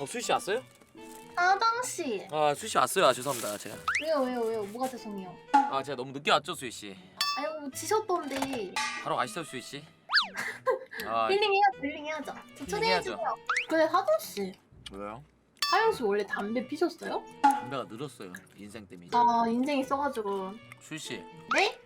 어 수희 씨 왔어요? 아당 씨. 아 수희 씨 왔어요. 아, 죄송합니다. 제가 왜요 왜요 왜요? 뭐가 죄송해요? 아 제가 너무 늦게 왔죠 수희 씨. 아유 지셨던데. 바로 가시죠 수희 씨. 아 힐링 해야죠 힐링 해야죠. 저 초대해 힐링해야죠. 주세요. 근데 하동 씨, 왜요? 하영 씨 원래 담배 피셨어요? 담배가 늘었어요. 인생 때문에. 아 인생이 써가지고. 수희 씨, 네?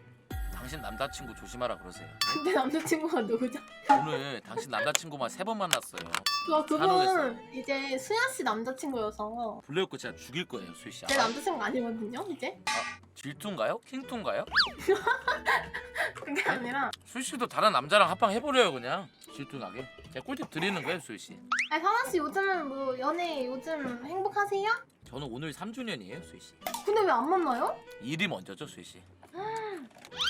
당신 남자친구 조심하라 그러세요. 근데 남자친구가 누구죠? 오늘 당신 남자친구만 세 번 만났어요. 저 그분. 이제 수야 씨 남자친구여서 불러놓고 제가 죽일 거예요 수희 씨. 제 남자친구 아니거든요 이제. 질투인가요? 킹투인가요? 그게 아니라. 수희 씨도 다른 남자랑 합방 해버려요 그냥. 질투나게. 제가 꿀팁 드리는 거예요 수희 씨. 아니 사나 씨 요즘은 뭐 연애 요즘 행복하세요? 저는 오늘 3주년이에요 수희 씨. 근데 왜 안 만나요? 일이 먼저죠 수희 씨.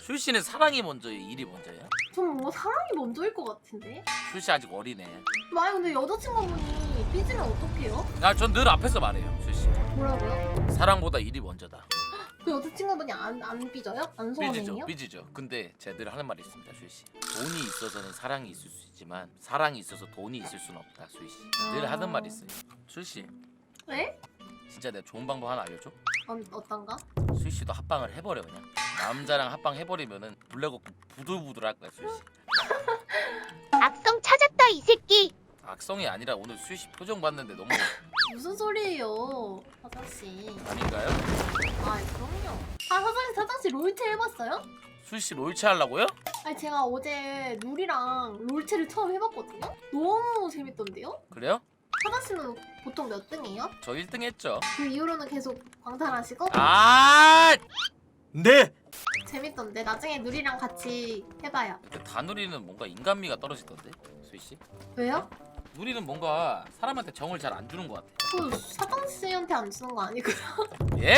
수희 씨는 사랑이 먼저예요 일이 먼저예요? 전 뭔가 사랑이 먼저일 것 같은데. 씨 아직 어리네. 만약 근데 여자친구분이 삐지면 어떡해요? 아전 늘 앞에서 말해요 씨. 뭐라고요? 사랑보다 일이 먼저다. 그 여자친구분이 안, 안 삐져요? 안 삐지죠 소원해요? 삐지죠. 근데 제가 늘 하는 말이 있습니다 씨. 돈이 있어서는 사랑이 있을 수 있지만 사랑이 있어서 돈이 있을 수는 없다 씨. 늘 아. 하는 말이 있어요. 씨 네? 진짜 내가 좋은 방법 하나 알려줘? 어, 어떤가? 수희 씨도 합방을 해버려 그냥. 남자랑 합방 해버리면은 블랙워크 부들부들할 거야 수희 씨. 악성 찾았다 이 새끼. 악성이 아니라 오늘 수희 씨 표정 봤는데 너무 무슨 소리예요, 사장씨. 아닌가요? 아, 그럼요. 아, 사장씨, 사장씨 롤체 해봤어요? 수희 씨 롤체 하려고요? 아니, 제가 어제 룰이랑 롤체를 처음 해봤거든요? 너무 재밌던데요? 그래요? 사장씨는 보통 몇 등이에요? 저 1등 했죠. 그 이후로는 계속 광탈하시고? 아! 네. 재밌던데. 나중에 룰이랑 같이 해봐요. 근데 다누리는 뭔가 인간미가 떨어지던데 수희 씨? 왜요? 누리는 뭔가 사람한테 정을 잘 안 주는 것 같아. 그 사장 씨한테 안 주는 거 아니고요? 예?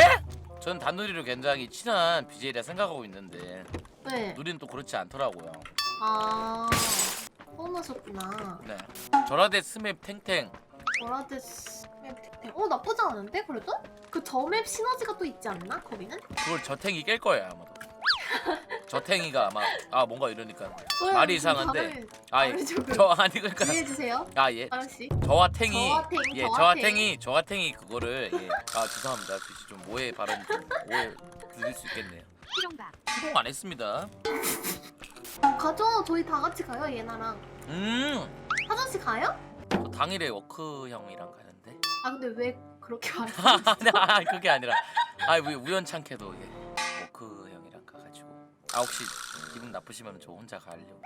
전 다누리로 굉장히 친한 BJ라 생각하고 있는데 네. 누리는 또 그렇지 않더라고요. 아, 서운하셨구나. 네. 절하대 스맵 탱탱. 보라데스 맵어 나쁘지 않은데 그래도? 그 저 맵 시너지가 또 있지 않나 거기는? 그걸 저탱이 깰 거예요 아마도. 저탱이가 아마 아 뭔가 이러니까 왜 말이 이상한데. 아예 저 아니 그러니까 이해해 주세요. 아 예. 아저씨. 저와 탱이 저하탱, 예 저하탱. 저하탱이 저하탱이 그거를 예. 아 죄송합니다 수희 씨좀 오해 발언 좀 오해 들릴 수 있겠네요. 희롱박. 수동 안 했습니다. 가죠. 저희 다 같이 가요 얘나랑. 음. 아저씨 가요? 저 당일에 워크 형이랑 가는데. 아 근데 왜 그렇게 말해? 아 그게 아니라 아 우- 우연찮게도 예. 워크 형이랑 가가지고 아 혹시 기분 나쁘시면 저 혼자 가려고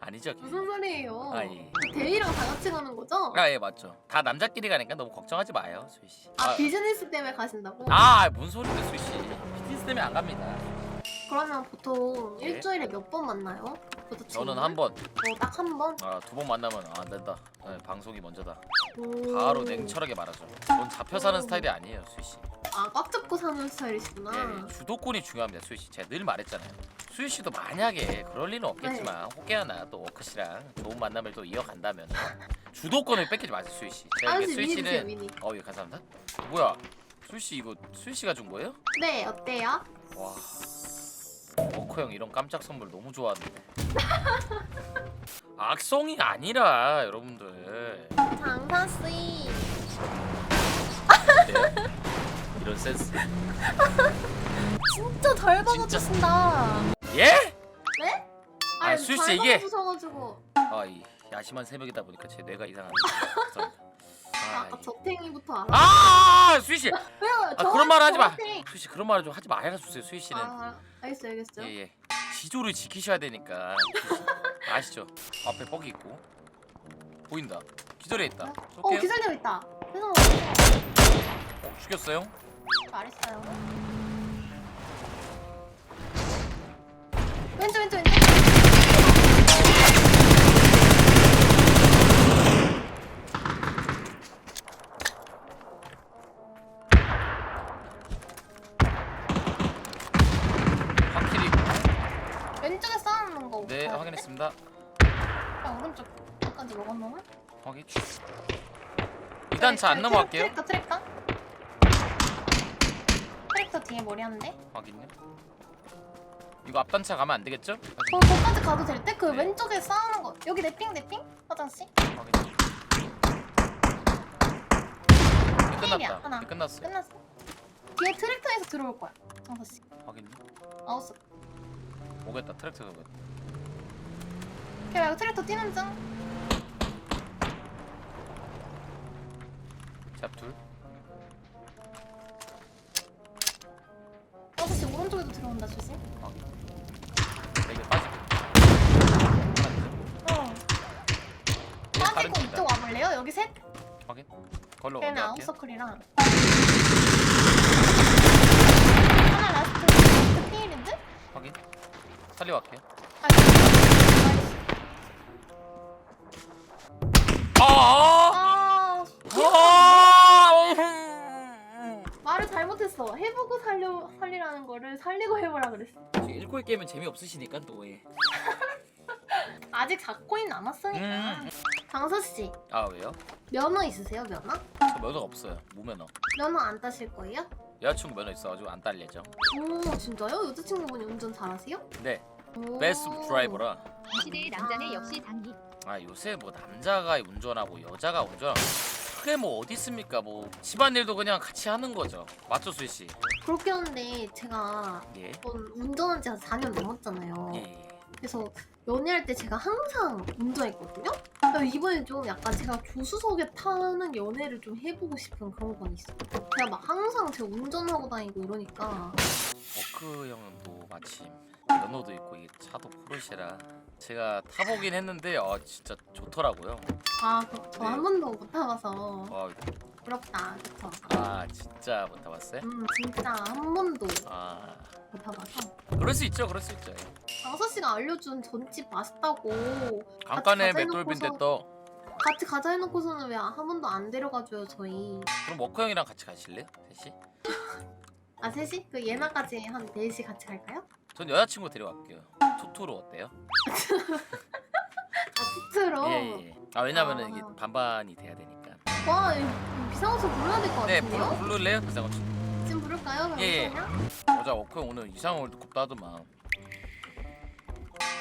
아니죠 무슨 소리예요? 아, 예. 대위랑 다 같이 가는 거죠? 아 예 맞죠 다 남자끼리 가니까 너무 걱정하지 마요 수희 씨. 아 비즈니스 때문에 가신다고? 아 뭔 소리인데 수희 씨 비즈니스 때문에 안 갑니다. 그러면 보통 네. 일주일에 몇 번 만나요? 저는 한 번, 어, 딱 한 번? 아, 두 번 만나면 아, 안 된다. 네, 방송이 먼저다. 오. 바로 냉철하게 말하죠. 전 잡혀 사는 오. 스타일이 아니에요, 수희 씨. 아, 꽉 잡고 사는 스타일이시구나. 예, 주도권이 중요합니다, 수희 씨. 제가 늘 말했잖아요. 수희 씨도 만약에 그럴 리는 없겠지만 네. 호계하나 또 워크 씨랑 좋은 만남을 또 이어간다면 주도권을 뺏기지 마세요, 수희 씨. 제가 이게 아저씨 수희 미니 주세요, 씨는 미니. 어, 예, 감사합니다. 뭐야? 수희 씨 이거 수희 씨가 준 거예요? 네, 어때요? 와. 워커 형 이런 깜짝 선물 너무 좋아하는데. 악성이 아니라 여러분들 장사 씨. 네. 이런 센스. 진짜 잘 받아주신다. 예? 네? 아, 수희 씨, 잘 이게- 받아주셔가지고. 아, 이 야심한 새벽이다 보니까 제 뇌가 이상하네. 죄송합니다. 아, 아, 아까 이- 저탱이부터 알아. 아, 수희 씨. 왜요? 아, 그런 말 하지 마. 수희 씨 그런 말좀 하지 말아 주세요. 수희 씨는 아, 알겠어요, 알겠어요. 예, 예. 지조를 지키셔야 되니까. 수희 씨. 아시죠? 앞에 뻑이 있고. 보인다. 기절해 있다. 어, 쏠게요. 기절되어 있다. 어, 죽였어요? 말했어요. 왼쪽, 왼쪽, 왼쪽. 확실히 왼쪽에 싸우는 거. 네 같은데? 확인했습니다. 아, 오른쪽. 끝까지 먹었나? 확인. 2단 차 안 넘어갈게요. 트랙터, 트랙터. 트랙터 뒤에 머리 한대. 확인요. 이거 앞단 차 가면 안 되겠죠? 어, 거기까지 가도 될 때? 그 네. 왼쪽에 싸우는 거. 여기 내핑, 내핑? 화장실? 확인. 끝났다. 하나. 이제 끝났어. 끝났어. 뒤에 트랙터에서 들어올 거야. 정서 씨. 확인. 아웃스. 오겠다. 트랙터가 오겠다. 걔 말고 트랙터 뛰는 중. 잡 둘. 정서 씨 오른쪽에도 들어온다 조심. 자, 이제 빠지. 어. 빠지고 이쪽 와볼래요? 여기 셋. 확인. 걸로 걔는. 아웃서클이랑. 하나 라스트 라스트 피일인데? 확인. 살려 갈게요. 아, 잘못했어. 해보고 살려 살리라는 거를 살리고 해보라 그랬어. 지금 일코일 게임은 재미 없으시니까 또 예. 아직 4코인 남았으니까. 음. 강서 씨, 아 왜요? 면허 있으세요? 면허? 저 면허가 없어요. 무면허. 면허 안 따실 거예요? 여자친구 면허 있어가지고 안딸 예정. 오, 진짜요? 여자친구분이 운전 잘하세요? 네, 오. 베스트 드라이버라. 이 시대의 남자는 역시 장기. 아 요새 뭐 남자가 운전하고 여자가 운전하고 그게 뭐 어디 있습니까? 뭐 집안일도 그냥 같이 하는 거죠. 맞죠, 수희 씨? 그렇게 하는데 제가 예. 전 운전한 지가 4년 넘었잖아요. 예. 예. 그래서 연애할 때 제가 항상 운전했거든요. 그래서 이번에 좀 약간 제가 조수석에 타는 연애를 좀 해보고 싶은 그런 건 있어요. 제가 막 항상 제가 운전하고 다니고 이러니까 워크 형은 또 마침 면허도 있고 이게 차도 포르쉐라 제가 타보긴 했는데 아 진짜 좋더라고요. 아, 저한 네. 번도 못 타봐서 아, 부럽다. 그쵸? 아 진짜 못 타봤어요? 음, 진짜 한 번도 아 못 타봐서. 그럴 수 있죠, 그럴 수 있죠. 강서 씨가 알려준 전집 맛있다고 가자 맷돌빈데 해놓고서- 또 같이 가자 해놓고서는 왜 한 번도 안 데려가줘요 저희. 그럼 워크 형이랑 같이 가실래요, 셋이? 아 셋이? 그 예나까지 한 4시 같이 갈까요? 전 여자친구 데려갈게요. 투투로 어때요? 아 투트로? 예 예. 아 왜냐면은 아. 이게 반반이 돼야 되니까. 와 이거 비상호수 불러야 될 것 네, 같은데요? 부르, 부를래요? 그래서 지금 부를까요? 예, 예. 어제 워크 형 오늘 이상 월드컵 하더만.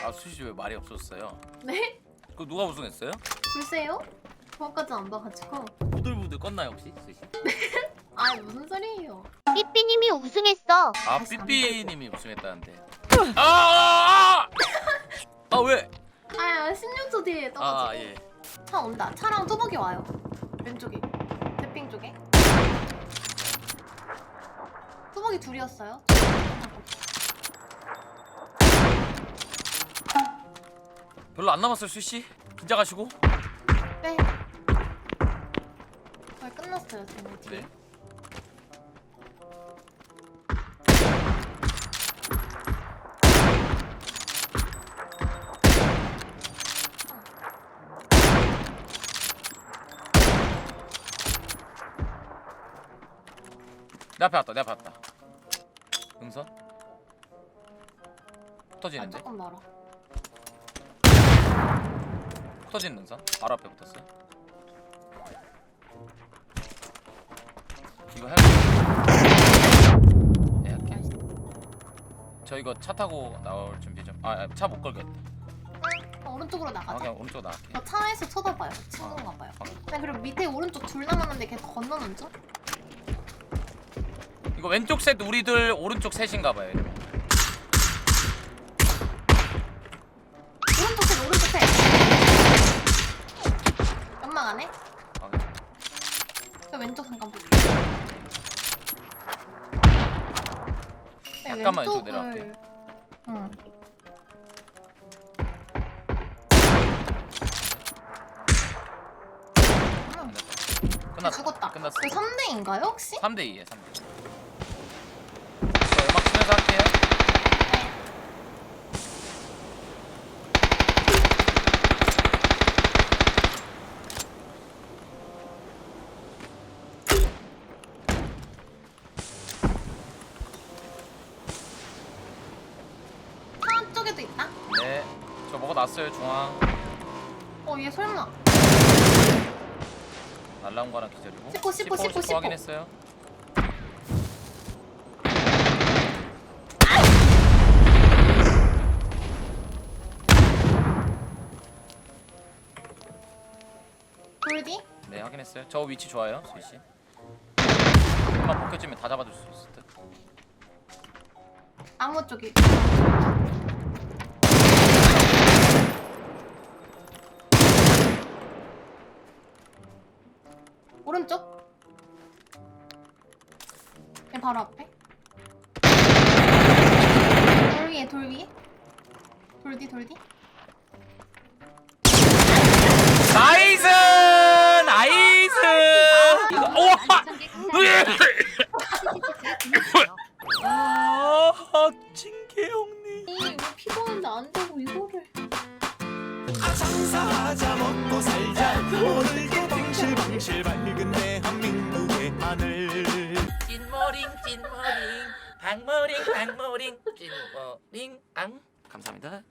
아 수시 왜 말이 없었어요? 네? 그 누가 우승했어요? 글쎄요? 그것까지 안 봐가지고 부들부들 껐나요 혹시? 수시? 아 무슨 소리예요 삐삐님이 우승했어. 아안 삐삐님이 우승했다는데. 아! 아, 아! 아 왜? 아 16초 뒤에 떠가지고 아 예. 차 온다 차랑 뚜벅이 와요 왼쪽에 대핑 쪽에 뚜벅이 둘이었어요 별로 안 남았어요 수시? 긴장하시고. 네 거의 끝났어요 뒤에 네. 앞에 왔다 내 앞에 왔다. 응선? 아 터지는데? 조금 멀어. 터지는 능선? 바로 앞에 붙었어요 이거 네 할게. 저 이거 차 타고 나올 준비 좀아차 못 걸겠다. 어, 오른쪽으로 아, 나가자. 그냥 오른쪽 나갈게. 저 차에서 쳐다봐요. 친구인가 봐요. 아, 네 그리고 밑에 오른쪽 둘 남았는데 걔 건너는 중? 이거 왼쪽 셋 우리들 오른쪽 셋인가 봐요 이러면. 오른쪽 셋 오른쪽 셋 연막 안에? 아, 저 왼쪽 잠깐 볼게 네, 잠깐만 왼쪽 내려갈게. 응. 끝났다 죽었다 끝났어 그 3대인가요 혹시? 3대 2에 3대 2 저 치면서 할게요. 차 쪽에도 있다 네 저 먹어놨어요 중앙. 어 얘 설마. 날라온 거랑 기절이고. 씹고, 씹고, 씹고, 씹고. 확인했어요 했어요? 저 위치 좋아요 수희씨 좀만 벗겨주면 다 잡아줄 수 있을 듯. 나무 쪽에. 오른쪽? 얘 바로 앞에? 돌 위에 돌 위에? 돌뒤 돌뒤 찐머링 박머링 박머링 찐머링 앙 감사합니다.